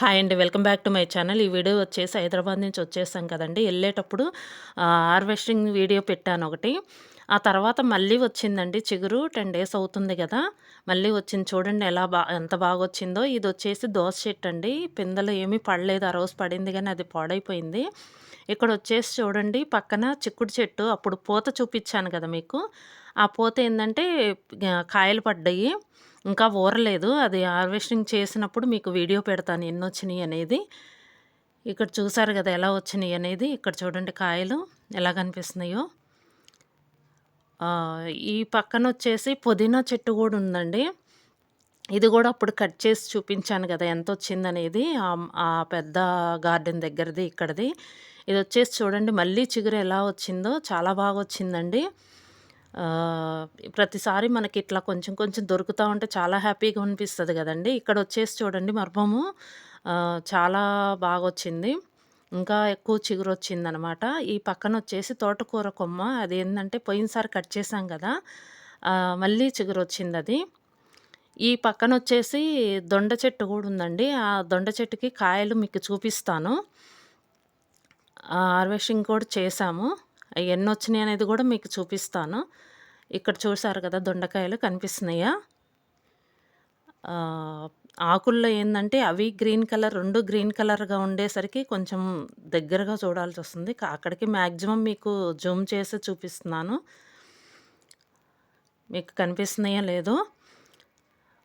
Hi అండి. Welcome back to my channel. ఈ video వచ్చేసి హైదరాబాద్ నుంచి వచ్చేసాం కదండి. వెళ్ళేటప్పుడు హార్వెస్టింగ్ వీడియో పెట్టాను ఒకటి. ఆ తర్వాత మళ్ళీ వచ్చిందండి చిగురు. టెన్ డేస్ అవుతుంది కదా. మళ్ళీ వచ్చింది చూడండి ఎలా బా ఎంత బాగా వచ్చిందో ఇది వచ్చేసి దోస చెట్టు అండి. పిందెలు ఏమీ పడలేదు. ఆ రోజు పడింది కానీ అది పాడైపోయింది. ఇక్కడ వచ్చేసి చూడండి పక్కన చిక్కుడు చెట్టు. అప్పుడు పూత చూపించాను కదా మీకు. ఆ పూత ఏంటంటే కాయలు పడ్డాయి. ఇంకా ఊరలేదు అది హార్వెస్టింగ్ చేసినప్పుడు మీకు వీడియో పెడతాను ఎన్ని వచ్చినాయి అనేది. ఇక్కడ చూసారు కదా ఎలా వచ్చినాయి అనేది. ఇక్కడ చూడండి కాయలు ఎలా కనిపిస్తున్నాయో. ఈ పక్కన వచ్చేసి పుదీనా చెట్టు కూడా ఉందండి. ఇది కూడా అప్పుడు కట్ చేసి చూపించాను కదా ఎంత వచ్చిందనేది ఆ పెద్ద గార్డెన్ దగ్గరది ఇక్కడది. ఇది వచ్చేసి చూడండి మళ్ళీ చిగురు ఎలా వచ్చిందో. చాలా బాగా వచ్చిందండి. ప్రతిసారి మనకి ఇట్లా కొంచెం కొంచెం దొరుకుతూ ఉంటే చాలా హ్యాపీగా అనిపిస్తుంది కదండి. ఇక్కడ వచ్చేసి చూడండి మర్భము చాలా బాగా వచ్చింది. ఇంకా ఎక్కువ చిగురు వచ్చిందనమాట. ఈ పక్కన వచ్చేసి తోటకూర కొమ్మ. అది ఏంటంటే పోయినసారి కట్ చేసాం కదా. మళ్ళీ చిగురు వచ్చింది అది ఈ పక్కన వచ్చేసి దొండ చెట్టు కూడా ఉందండి. ఆ దొండ చెట్టుకి కాయలు మీకు చూపిస్తాను. హార్వెస్టింగ్ కూడా చేశాము. ఎన్ని వచ్చినాయి అనేది కూడా మీకు చూపిస్తాను. ఇక్కడ చూసారు కదా దొండకాయలు కనిపిస్తున్నాయా? ఆకుల్లో ఏంటంటే అవి గ్రీన్ కలర్ రెండు గ్రీన్ కలర్గా ఉండేసరికి కొంచెం దగ్గరగా చూడాల్సి వస్తుంది. అక్కడికి మ్యాక్సిమం మీకు జూమ్ చేసి చూపిస్తున్నాను. మీకు కనిపిస్తున్నాయా లేదో?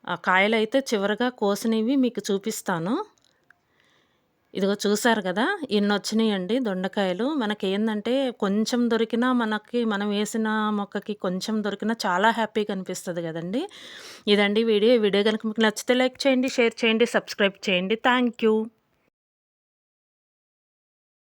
ఆ కాయలు అయితే చివరిగా కోసినవి మీకు చూపిస్తాను. ఇదిగో చూసారు కదా ఇన్ని వచ్చినాయండి దొండకాయలు. మనకి ఏంటంటే కొంచెం దొరికినా మనకి మనం వేసిన మొక్కకి కొంచెం దొరికినా చాలా హ్యాపీగా అనిపిస్తుంది కదండి. ఇదండి వీడియో. వీడియో కనుక మీకు నచ్చితే లైక్ చేయండి షేర్ చేయండి సబ్స్క్రైబ్ చేయండి. Thank you.